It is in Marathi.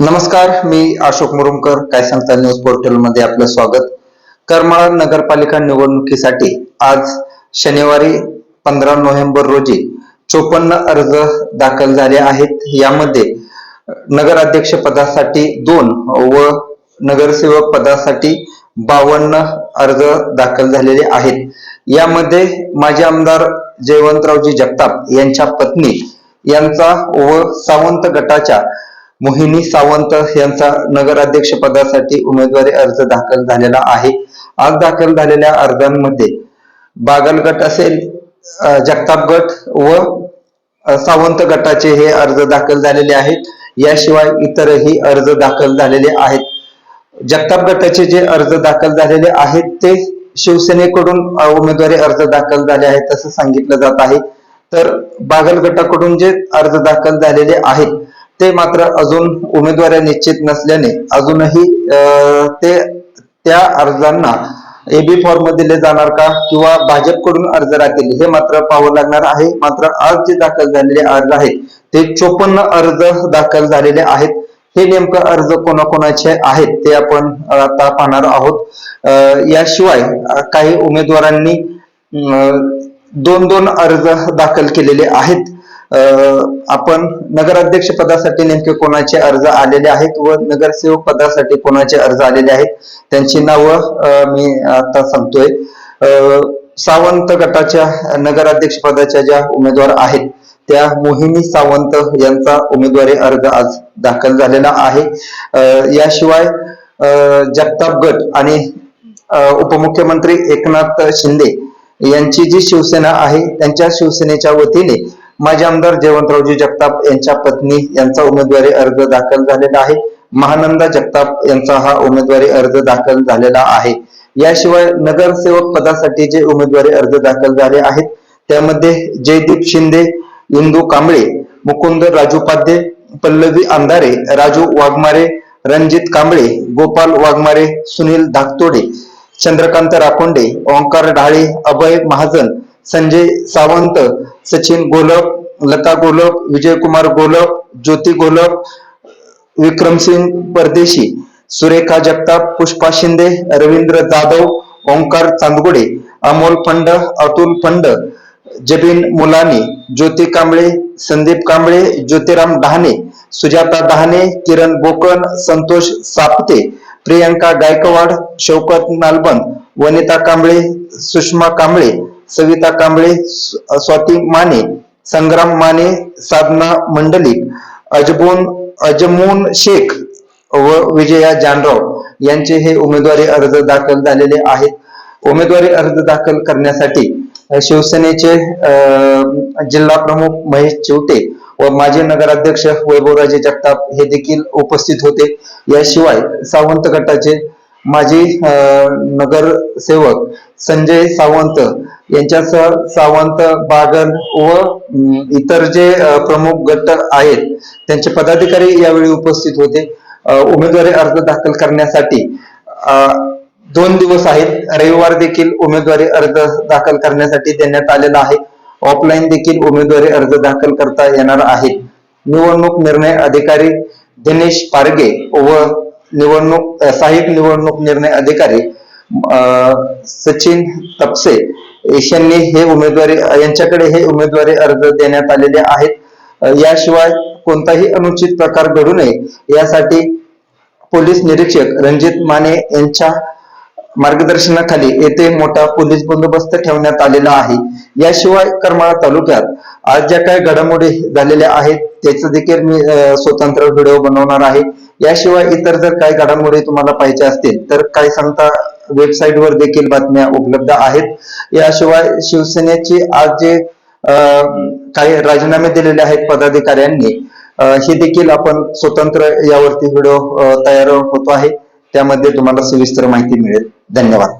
नमस्कार मी अशोक मुरुमकर काय सांगता न्यूज पोर्टलमध्ये आपलं स्वागत. करमाळा नगरपालिका निवडणुकीसाठी आज शनिवारी पंधरा नोव्हेंबर रोजी चोपन्न अर्ज दाखल झाले आहेत. यामध्ये नगराध्यक्ष पदासाठी दोन व नगरसेवक पदासाठी बावन्न अर्ज दाखल झालेले आहेत. यामध्ये माजी आमदार जयवंतरावजी जगताप यांच्या पत्नी यांचा व सावंत गटाच्या मोहिनी सावंत यांचा नगराध्यक्ष पदासाठी उमेदवारी अर्ज दाखल झालेला आहे. आज दाखल झालेल्या अर्जांमध्ये बागल गट असेल जगताप गट व सावंत गटाचे हे अर्ज दाखल झालेले आहेत. याशिवाय इतरही अर्ज दाखल झालेले आहेत. जगताप गटाचे जे अर्ज दाखल झालेले आहेत ते शिवसेनेकडून उमेदवारी अर्ज दाखल झाले आहेत असं सांगितलं जात आहे. तर बागल गटाकडून जे अर्ज दाखल झालेले आहेत ते मात्र अजून उमेदवारी निश्चित नसल्याने अजूनही ते त्या अर्जांना एबी फॉर्म दिले जाणार का किंवा भाजपकडून अर्ज राहतील हे मात्र पाहावं लागणार आहे. मात्र आज जे दाखल झालेले अर्ज आहेत ते चोपन्न अर्ज दाखल झालेले आहेत. हे नेमकं अर्ज कोणाकोणाचे आहेत ते आपण आता पाहणार आहोत. याशिवाय काही उमेदवारांनी दोन दोन अर्ज दाखल केलेले आहेत. आपण नगराध्यक्ष पदासाठी नेमके कोणाचे अर्ज आलेले आहेत व नगरसेवक पदासाठी कोणाचे अर्ज आलेले आहेत त्यांची नावं मी आता सांगतोय. सावंत गटाच्या नगराध्यक्ष पदाच्या ज्या उमेदवार आहेत त्या मोहिनी सावंत यांचा उमेदवारी अर्ज आज दाखल झालेला आहे. याशिवाय जगताप गट आणि उपमुख्यमंत्री एकनाथ शिंदे यांची जी शिवसेना आहे त्यांच्या शिवसेनेच्या वतीने माजी आमदार जयवंतरावजी जगताप यांच्या पत्नी यांचा उमेदवारी अर्ज दाखल झालेला आहे. महानंदा जगताप यांचा हा उमेदवारी अर्ज दाखल झालेला आहे. याशिवाय नगरसेवक पदासाठी जे उमेदवारी अर्ज दाखल झाले आहेत त्यामध्ये जयदीप शिंदे इंदू कांबळे मुकुंद राजूपाध्ये पल्लवी अंधारे राजू वाघमारे रणजित कांबळे गोपाल वाघमारे सुनील धाकतोडे चंद्रकांत राकोंडे ओंकार ढाळे अभय महाजन संजय सावंत सचिन गोलप लता गोलप विजयकुमार गोलप ज्योती गोलप विक्रमसिंग परदेशी सुरेखा जगताप पुष्पा शिंदे रवींद्र जाधव ओंकार चांदगुडे अमोल फंड अतुल फंड जबीन मुलानी ज्योती कांबळे संदीप कांबळे ज्योतिराम डहाणे सुजाता डहाणे किरण बोकन संतोष सापते प्रियंका गायकवाड शौकत नालबंद वनिता कांबळे सुषमा कांबळे सविता कांबळे स्वाती माने संग्राम माने साधना मंडली अजबून अजमून शेख व विजया जानराव यांचे हे उमेदवारी अर्ज दाखल झालेले आहेत. उमेदवारी अर्ज दाखल करण्यासाठी शिवसेनेचे जिल्हा प्रमुख महेश चिवटे व माजी नगराध्यक्ष वैभवराजे जगताप हे देखील उपस्थित होते. याशिवाय सावंत गटाचे माजी अ, नगरसेवक संजय सावंत यांच्यासह सावंत बागल व इतर जे प्रमुख गट आहेत त्यांचे पदाधिकारी यावेळी उपस्थित होते. उमेदवारी अर्ज दाखल करण्यासाठी दोन दिवस आहेत. रविवार देखील उमेदवारी अर्ज दाखल करण्यासाठी देण्यात आलेला आहे. ऑफलाईन देखील उमेदवारी अर्ज दाखल करता येणार आहे निवडणूक निर्णय अधिकारी दिनेश पारगे व निवडणूक सहाय्यक निवडणूक निर्णय अधिकारी सचिन तपसे यांनी हे उमेदवारी यांच्याकडे हे उमेदवारी अर्ज देण्यात आलेले आहेत. याशिवाय कोणताही अनुचित प्रकार घडू नये. यासाठी पोलीस निरीक्षक रणजित माने यांच्या मार्गदर्शनाखाली येथे मोठा पोलीस बंदोबस्त ठेवण्यात आलेला आहे. याशिवाय करमाळा तालुक्यात आज ज्या काही घडामोडी झालेल्या आहेत त्याचं देखील मी स्वतंत्र व्हिडिओ बनवणार आहे. याशिवाय इतर जर काही घडामोडी तुम्हाला पाहिजे असतील तर काय सांगता वेबसाईट वर देखील बातम्या उपलब्ध आहेत. याशिवाय शिवसेनेची आज जे काही राजीनामे दिलेले आहेत पदाधिकाऱ्यांनी हे देखील आपण स्वतंत्र यावरती व्हिडिओ तयार होतो आहे. त्यामध्ये तुम्हाला सविस्तर माहिती मिळेल. धन्यवाद.